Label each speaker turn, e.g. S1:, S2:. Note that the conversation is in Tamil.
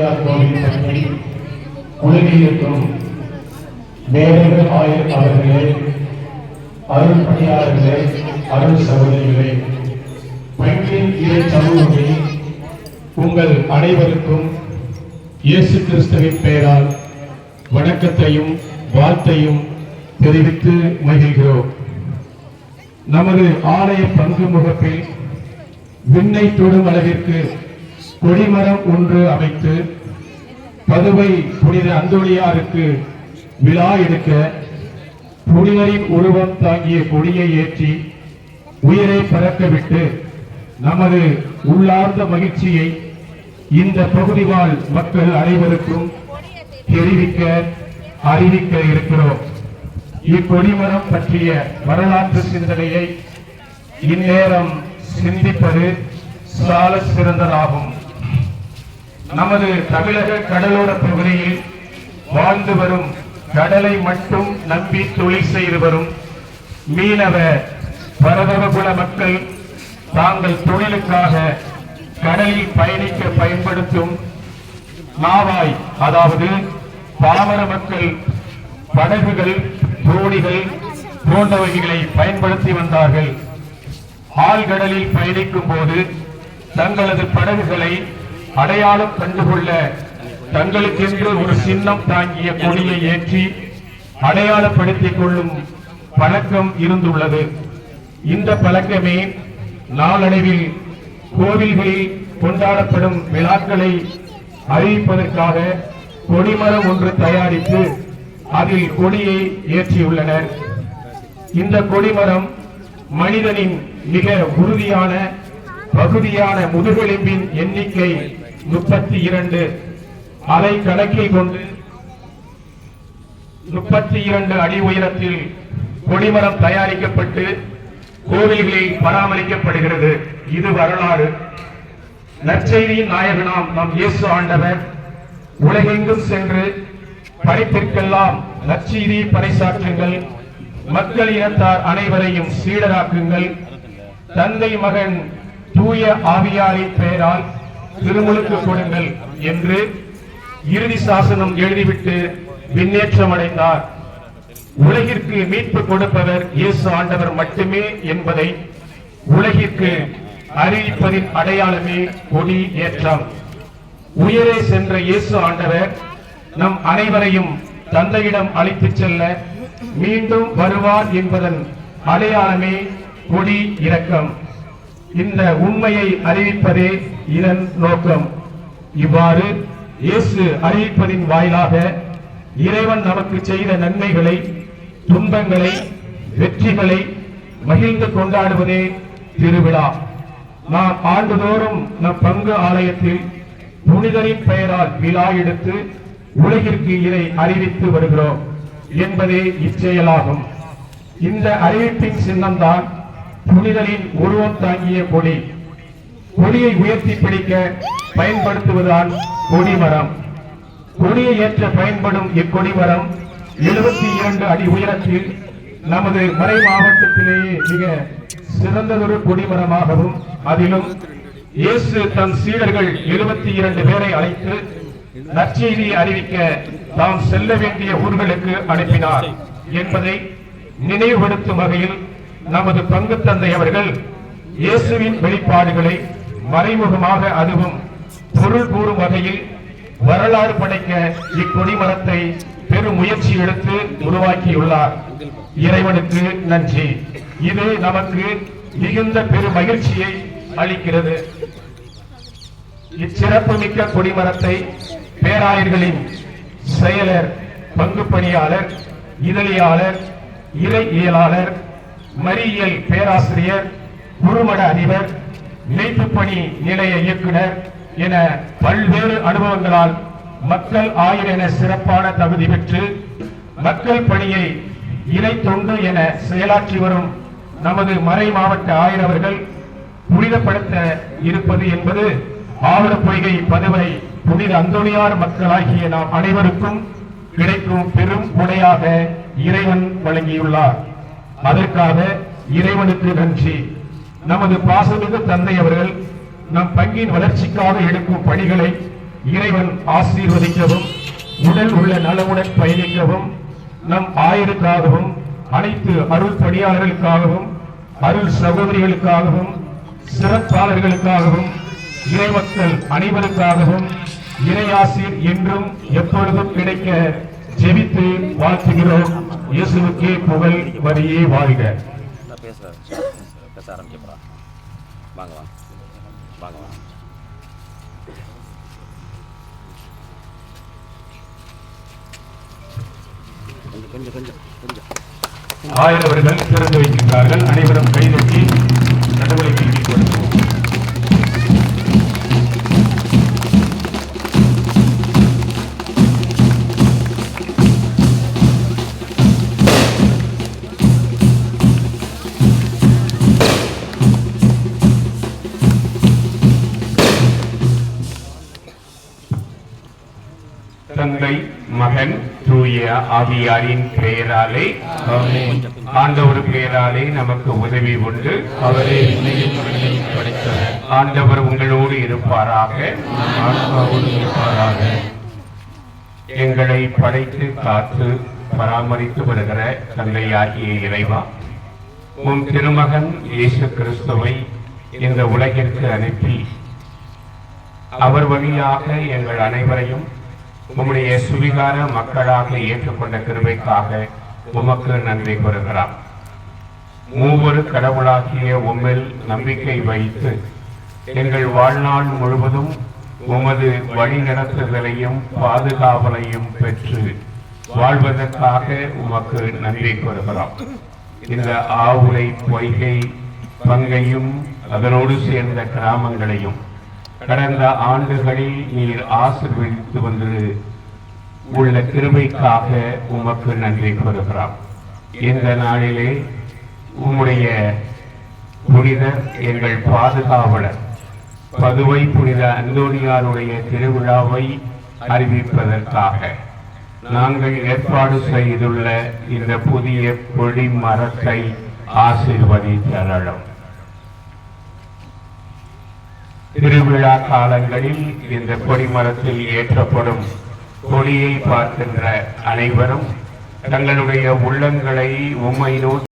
S1: அந்தோனியார் கோவில் பற்றி உலகில் இருக்கும் மேலர்கள் ஆயிரம் அவர்களே அருள் பணியாளர்களே அருள் சகோதரிகளே பங்கின் இறை சமூகமே உங்கள் அனைவருக்கும் இயேசு கிறிஸ்துவின் பெயரால் வணக்கத்தையும் வாழ்த்தையும் தெரிவித்து மகிழ்கிறோம். நமது ஆலய பங்கு முகப்பில் விண்ணை தொடும் அளவிற்கு கொடிமரம் ஒன்று அமைத்து பதுவை புனித அந்தோழியாருக்கு விழா எடுக்க புனிதரின் உருவம் தாங்கிய கொடியை ஏற்றி உயிரை பறக்கவிட்டு நமது உள்ளார்ந்த மகிழ்ச்சியை இந்த பகுதி வாழ் மக்கள் அனைவருக்கும் தெரிவிக்க அறிவிக்க இருக்கிறோம். இக்கொடிமரம் பற்றிய வரலாற்று சிந்தனையை இந்நேரம் சிந்திப்பது சால சிறந்ததாகும் நமது தமிழக கடலோர பகுதியில் வாழ்ந்து வரும் கடலை மட்டும் நம்பி தொழில் செய்து வரும் மீனவ பரதவகுல மக்கள் தாங்கள் தொழிலுக்காக கடலில் பயணிக்க பயன்படுத்தும் நாவாய் அதாவது பாமர மக்கள் படகுகள் தோணிகள் போன்றவைகளை பயன்படுத்தி வந்தார்கள். ஆழ்கடலில் பயணிக்கும் போது தங்களது படகுகளை அடையாளம் கண்டுகொள்ள தங்களுக்கென்று ஒரு சின்னம் தாங்கிய கொடியை ஏற்றி அடையாளப்படுத்திக் கொள்ளும் பழக்கம் இருந்துள்ளது. இந்த பழக்கமே நாளடைவில் கோவில்களில் கொண்டாடப்படும் விழாக்களை அறிவிப்பதற்காக கொடிமரம் ஒன்று தயாரித்து அதில் கொடியை ஏற்றியுள்ளனர். இந்த கொடிமரம் மனிதனின் மிக உறுதியான பகுதியான முதுகெலும்பின் எண்ணிக்கை முப்பத்தி இரண்டு அதை கணக்கில் கொண்டு முப்பத்தி இரண்டு அடி உயரத்தில் கொடிமரம் தயாரிக்கப்பட்டு கோவில்களில் பராமரிக்கப்படுகிறது. இது வரலாறு. நற்செய்தியின் நாயகனாம் நம் இயேசு ஆண்டவர் உலகெங்கும் சென்று படைப்பிற்கெல்லாம் நற்செய்தி பறைசாற்றுங்கள். மக்கள் இனத்தார் அனைவரையும் சீடராக்குங்கள். தந்தை மகன் தூய ஆவியாரின் பெயரால் திருமுழுக்கு கொடுங்கள் என்று இறுதி சாசனம் எழுதிவிட்டு விண்ணேற்றம் அடைந்தார் உலகிற்கு மீட்பு கொடுப்பவர் இயேசு ஆண்டவர் மட்டுமே என்பதை உலகிற்கு அறிவிப்பதின் அடையாளமே கொடி ஏற்றம். உயரே சென்ற இயேசு ஆண்டவர் நம் அனைவரையும் தந்தையிடம் அழைத்துச் செல்ல மீண்டும் வருவார் என்பதன் அடையாளமே கொடி இரக்கம். இந்த உண்மையை அறிவிப்பதே இதன் நோக்கம். இவ்வாறு இயேசு அறிவிப்பதின் வாயிலாக இறைவன் நமக்கு செய்த நன்மைகளை துன்பங்களை வெற்றிகளை மகிழ்ந்து கொண்டாடுவதே திருவிழா. நாம் ஆண்டுதோறும் நம் பங்கு ஆலயத்தில் புனிதரின் பெயரால் விழா எடுத்து உலகிற்கு இதை அறிவித்து வருகிறோம் என்பதே இச்செயலாகும். இந்த அறிவிப்பின் சின்னம்தான் புனிதனின் உருவம் தாங்கிய கொடி. கொடியை உயர்த்தி பிடிக்க பயன்படுத்துவதுதான் கொடிமரம். கொடியை ஏற்ற பயன்படும் இக்கொடிமரம் எழுபத்தி இரண்டு அடி உயரத்தில் நமது மறை மாவட்டத்திலேயே மிக சிறந்ததொரு கொடிமரமாகவும் அதிலும் இயேசு தன் சீடர்கள் எழுபத்தி இரண்டு பேரை அழைத்து நற்செய்தியை அறிவிக்க தாம் செல்ல வேண்டிய ஊர்களுக்கு அனுப்பினார் என்பதை நினைவுபடுத்தும் வகையில் நமது பங்கு தந்தை அவர்கள் இயேசுவின் வெளிப்பாடுகளை மறைமுகமாக அதுவும் பொருள் கூறும் வகையில் வரலாறு படைக்க இக்கொடிமரத்தை பெரும் முயற்சி எடுத்து உருவாக்கியுள்ளார். இறைவனுக்கு நன்றி. இது நமக்கு மிகுந்த பெரும் மகிழ்ச்சியை அளிக்கிறது. இச்சிறப்புமிக்க கொடிமரத்தை பேராயர்களின் செயலர் பங்கு பணியாளர் இதழியாளர் இறை இயலாளர் மறியியல் பேராசிரியர் குருமட அதிபர் இணைப்பு பணி நிலைய இயக்குனர் என பல்வேறு அனுபவங்களால் மக்கள் ஆயுள் என சிறப்பான தகுதி பெற்று மக்கள் பணியை இறை தொண்டு என செயலாற்றி வரும் நமது மறை மாவட்ட ஆயர் அவர்கள் புனிதப்படுத்த இருப்பது என்பது ஆவண பொய்கை பதுவை புனித அந்தோணியார் மக்களாகிய நாம் அனைவருக்கும் கிடைக்கும் பெரும் உடையாக இறைவன் வழங்கியுள்ளார். அதற்காக இறைவனுக்கு நன்றி. நமது பாசமிகு தந்தை அவர்கள் நம் பங்கின் வளர்ச்சிக்காக எடுக்கும் பணிகளை
S2: இறைவன் ஆசீர்வதிக்கவும் உடல் உள்ள நலமுடன் பயணிக்கவும் நம் ஆயருக்காகவும் அனைத்து அருள் பணியாளர்களுக்காகவும் அருள் சகோதரிகளுக்காகவும் சிறப்பாளர்களுக்காகவும் இறைமக்கள் அனைவருக்காகவும் இறையாசிர் என்றும் எப்பொழுதும் கிடைக்க ஜெபித்து வாழ்த்துகிறோம். இயேசுவுக்கே புகழ் வரியே வாழ்க.
S1: பேசுகிறேன் பேச ஆரம்பிக்கப்பா வாங்க வாங்க. வாங்க வாங்க. கொஞ்சம் கொஞ்சம் கொஞ்சம்
S2: ஆயிரவர்கள் திறந்து வைக்கின்றார்கள். அனைவரும் கைதட்டி தந்தை மகன் தூய ஆவியாரின் பெயராலே ஆண்டவர் பெயராலே நமக்கு உதவி உண்டு. அவரே ஆண்டவர் உங்களோடு இருப்பாராக. இருப்பாராக எங்களை படைத்து காத்து பராமரித்து வருகிற தந்தையாகிய இறைவா உன் திருமகன் இயேசு கிறிஸ்துவை இந்த உலகிற்கு அனுப்பி அவர் வழியாக எங்கள் அனைவரையும் உம்முடைய சுவிகார மக்களாக ஏற்றுக்கொண்ட கிருபைக்காக உமக்கு நன்றி கூறுகிறார் மூவரு கடவுளாகிய உம்மில் நம்பிக்கை வைத்து எங்கள் வாழ்நாள் முழுவதும் உமது வழிநடத்துதலையும் பாதுகாவலையும் பெற்று வாழ்வதற்காக உமக்கு நன்றி கூறுகிறோம். இந்த ஆவுரை பொய்கை பங்கையும் அதனோடு சேர்ந்த கிராமங்களையும் கடந்த ஆண்டுகளில் நீர் ஆசீர்வதித்து வந்து உள்ள கிருமைக்காக உமக்கு நன்றி கூறுகிறோம். இந்த நாளிலே உம்முடைய புனிதர் எங்கள் பாதுகாவலர் பதுவை புனித அந்தோனியாருடைய திருவிழாவை அறிவிப்பதற்காக நாங்கள் ஏற்பாடு செய்துள்ள இந்த புதிய கொடி மரத்தை ஆசிர்வதித்தரலும் திருவிழா காலங்களில் இந்த கொடிமரத்தில் ஏற்றப்படும் கொடியை பார்க்கின்ற அனைவரும் தங்களுடைய உள்ளங்களை உம்மை